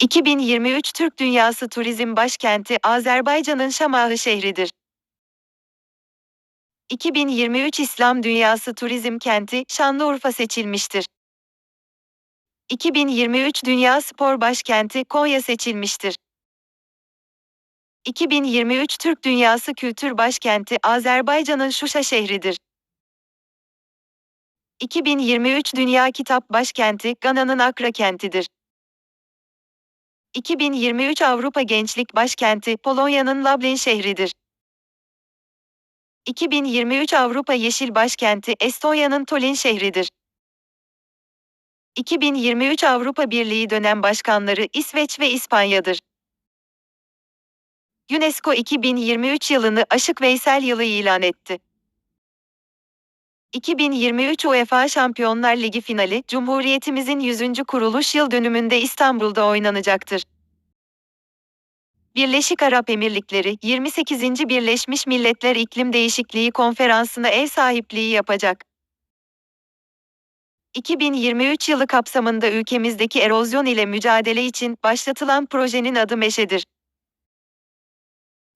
2023 Türk Dünyası Turizm Başkenti Azerbaycan'ın Şamahı şehridir. 2023 İslam Dünyası Turizm Kenti Şanlıurfa seçilmiştir. 2023 Dünya Spor Başkenti Konya seçilmiştir. 2023 Türk Dünyası Kültür Başkenti Azerbaycan'ın Şuşa şehridir. 2023 Dünya Kitap Başkenti Gana'nın Akra kentidir. 2023 Avrupa Gençlik Başkenti Polonya'nın Lublin şehridir. 2023 Avrupa Yeşil Başkenti Estonya'nın Tallinn şehridir. 2023 Avrupa Birliği dönem başkanları İsveç ve İspanya'dır. UNESCO 2023 yılını Aşık Veysel yılı ilan etti. 2023 UEFA Şampiyonlar Ligi finali Cumhuriyetimizin 100. kuruluş yıl dönümünde İstanbul'da oynanacaktır. Birleşik Arap Emirlikleri 28. Birleşmiş Milletler İklim Değişikliği Konferansı'na ev sahipliği yapacak. 2023 yılı kapsamında ülkemizdeki erozyon ile mücadele için başlatılan projenin adı Meşe'dir.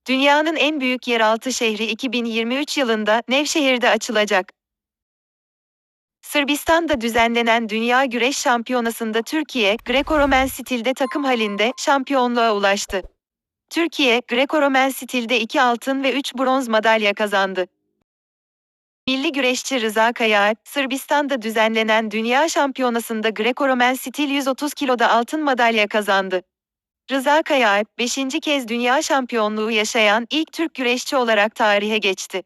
Dünyanın en büyük yeraltı şehri 2023 yılında Nevşehir'de açılacak. Sırbistan'da düzenlenen Dünya Güreş Şampiyonası'nda Türkiye, Greco-Romen stilde takım halinde şampiyonluğa ulaştı. Türkiye, Greco-Romen stilde 2 altın ve 3 bronz madalya kazandı. Milli güreşçi Rıza Kayaalp, Sırbistan'da düzenlenen Dünya Şampiyonası'nda Greco-Romen stil 130 kiloda altın madalya kazandı. Rıza Kayaalp, 5. kez dünya şampiyonluğu yaşayan ilk Türk güreşçi olarak tarihe geçti.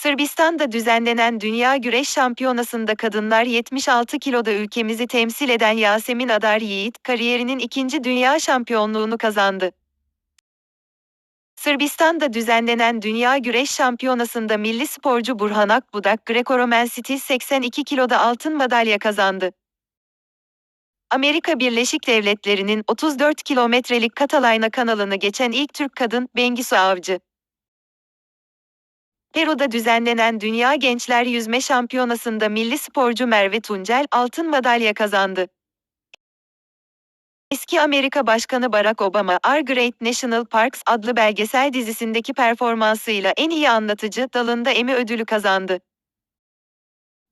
Sırbistan'da düzenlenen Dünya Güreş Şampiyonası'nda kadınlar 76 kiloda ülkemizi temsil eden Yasemin Adar Yiğit, kariyerinin ikinci dünya şampiyonluğunu kazandı. Sırbistan'da düzenlenen Dünya Güreş Şampiyonası'nda milli sporcu Burhan Akbudak, Greco-Romen stil 82 kiloda altın madalya kazandı. Amerika Birleşik Devletleri'nin 34 kilometrelik Catalina kanalını geçen ilk Türk kadın, Bengisu Avcı. Peru'da düzenlenen Dünya Gençler Yüzme Şampiyonası'nda milli sporcu Merve Tuncel altın madalya kazandı. Eski Amerika Başkanı Barack Obama, Our Great National Parks adlı belgesel dizisindeki performansıyla en iyi anlatıcı dalında Emmy ödülü kazandı.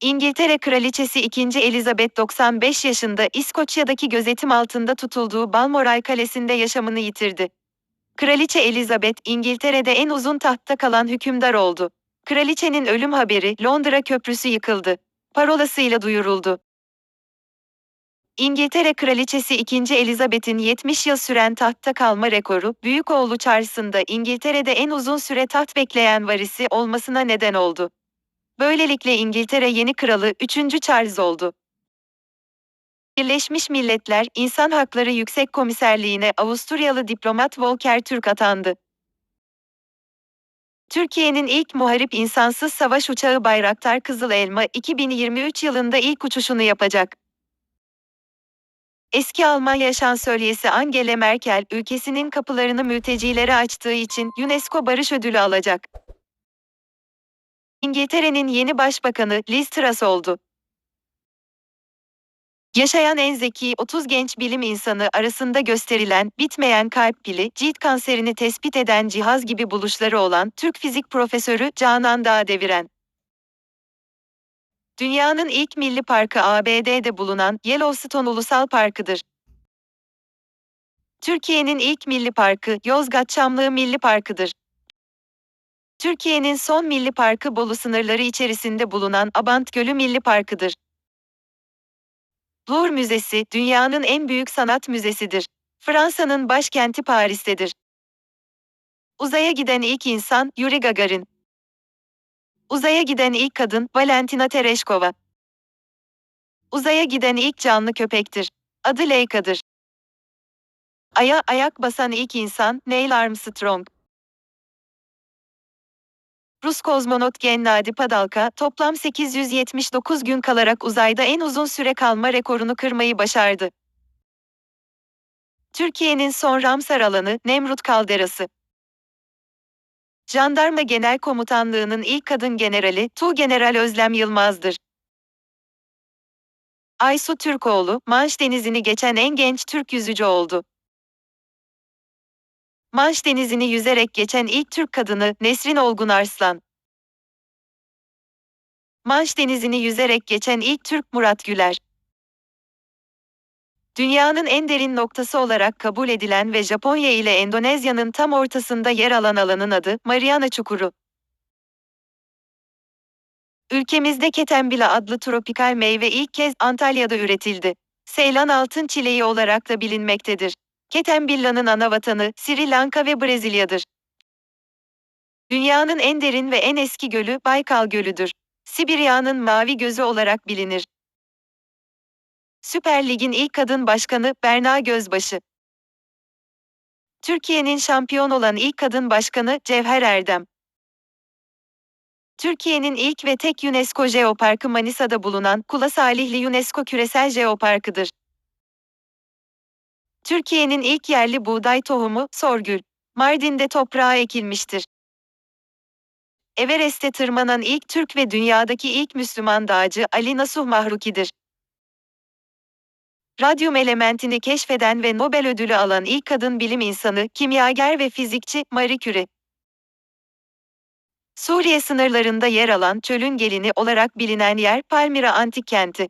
İngiltere Kraliçesi 2. Elizabeth 95 yaşında İskoçya'daki gözetim altında tutulduğu Balmoral Kalesi'nde yaşamını yitirdi. Kraliçe Elizabeth, İngiltere'de en uzun tahtta kalan hükümdar oldu. Kraliçenin ölüm haberi Londra Köprüsü yıkıldı. Parolasıyla duyuruldu. İngiltere Kraliçesi 2. Elizabeth'in 70 yıl süren tahtta kalma rekoru, büyük oğlu Charles'ın da İngiltere'de en uzun süre taht bekleyen varisi olmasına neden oldu. Böylelikle İngiltere yeni kralı 3. Charles oldu. Birleşmiş Milletler İnsan Hakları Yüksek Komiserliğine Avusturyalı diplomat Volker Türk atandı. Türkiye'nin ilk muharip insansız savaş uçağı Bayraktar Kızıl Elma 2023 yılında ilk uçuşunu yapacak. Eski Almanya Şansölyesi Angela Merkel, ülkesinin kapılarını mültecilere açtığı için UNESCO Barış Ödülü alacak. İngiltere'nin yeni başbakanı Liz Truss oldu. Yaşayan en zeki 30 genç bilim insanı arasında gösterilen bitmeyen kalp pili, cilt kanserini tespit eden cihaz gibi buluşları olan Türk fizik profesörü Canan Dağdeviren. Dünyanın ilk milli parkı ABD'de bulunan Yellowstone Ulusal Parkı'dır. Türkiye'nin ilk milli parkı Yozgat Çamlığı Milli Parkı'dır. Türkiye'nin son milli parkı Bolu sınırları içerisinde bulunan Abant Gölü Milli Parkı'dır. Louvre Müzesi, dünyanın en büyük sanat müzesidir. Fransa'nın başkenti Paris'tedir. Uzaya giden ilk insan Yuri Gagarin. Uzaya giden ilk kadın Valentina Tereshkova. Uzaya giden ilk canlı köpektir. Adı Leyka'dır. Aya ayak basan ilk insan Neil Armstrong. Rus kozmonot Gennady Padalka, toplam 879 gün kalarak uzayda en uzun süre kalma rekorunu kırmayı başardı. Türkiye'nin son Ramsar alanı, Nemrut Kalderası. Jandarma Genel Komutanlığı'nın ilk kadın generali, Tuğgeneral Özlem Yılmaz'dır. Aysu Türkoğlu, Manş Denizi'ni geçen en genç Türk yüzücü oldu. Manş Denizi'ni yüzerek geçen ilk Türk kadını Nesrin Olgun Arslan. Manş Denizi'ni yüzerek geçen ilk Türk Murat Güler. Dünyanın en derin noktası olarak kabul edilen ve Japonya ile Endonezya'nın tam ortasında yer alan alanın adı Mariana Çukuru. Ülkemizde Ketembila adlı tropikal meyve ilk kez Antalya'da üretildi. Seylan altın çileği olarak da bilinmektedir. Ketembilla'nın ana vatanı Sri Lanka ve Brezilya'dır. Dünyanın en derin ve en eski gölü Baykal Gölü'dür. Sibirya'nın mavi gözü olarak bilinir. Süper Lig'in ilk kadın başkanı Berna Gözbaşı. Türkiye'nin şampiyon olan ilk kadın başkanı Cevher Erdem. Türkiye'nin ilk ve tek UNESCO Jeoparkı Manisa'da bulunan Kula Salihli UNESCO Küresel Jeoparkı'dır. Türkiye'nin ilk yerli buğday tohumu Sorgül, Mardin'de toprağa ekilmiştir. Everest'e tırmanan ilk Türk ve dünyadaki ilk Müslüman dağcı Ali Nasuh Mahruki'dir. Radyum elementini keşfeden ve Nobel ödülü alan ilk kadın bilim insanı, kimyager ve fizikçi Marie Curie. Suriye sınırlarında yer alan çölün gelini olarak bilinen yer Palmyra antik kenti.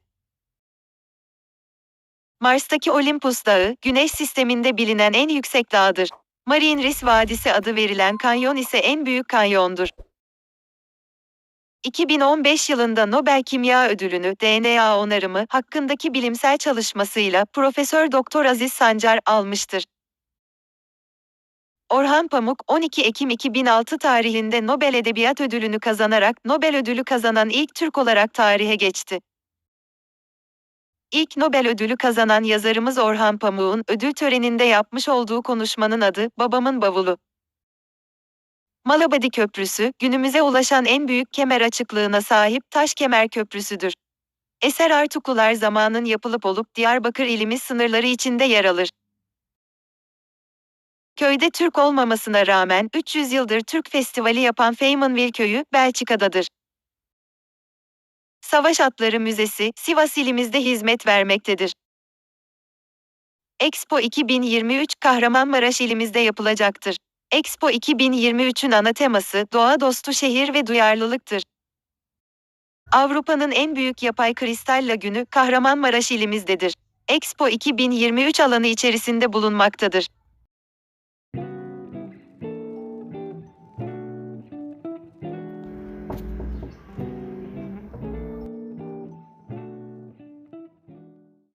Mars'taki Olympus Dağı, Güneş sisteminde bilinen en yüksek dağdır. Marine Ris Vadisi adı verilen kanyon ise en büyük kanyondur. 2015 yılında Nobel Kimya Ödülünü DNA onarımı hakkındaki bilimsel çalışmasıyla Profesör Doktor Aziz Sancar almıştır. Orhan Pamuk 12 Ekim 2006 tarihinde Nobel Edebiyat Ödülünü kazanarak Nobel Ödülü kazanan ilk Türk olarak tarihe geçti. İlk Nobel ödülü kazanan yazarımız Orhan Pamuk'un ödül töreninde yapmış olduğu konuşmanın adı Babamın Bavulu. Malabadi Köprüsü, günümüze ulaşan en büyük kemer açıklığına sahip taş kemer köprüsüdür. Eser Artuklular zamanın yapılıp olup Diyarbakır ilimiz sınırları içinde yer alır. Köyde Türk olmamasına rağmen 300 yıldır Türk Festivali yapan Feymanville Köyü, Belçika'dadır. Savaş Atları Müzesi, Sivas ilimizde hizmet vermektedir. Expo 2023 Kahramanmaraş ilimizde yapılacaktır. Expo 2023'ün ana teması doğa dostu şehir ve duyarlılıktır. Avrupa'nın en büyük yapay kristal lagünü Kahramanmaraş ilimizdedir. Expo 2023 alanı içerisinde bulunmaktadır.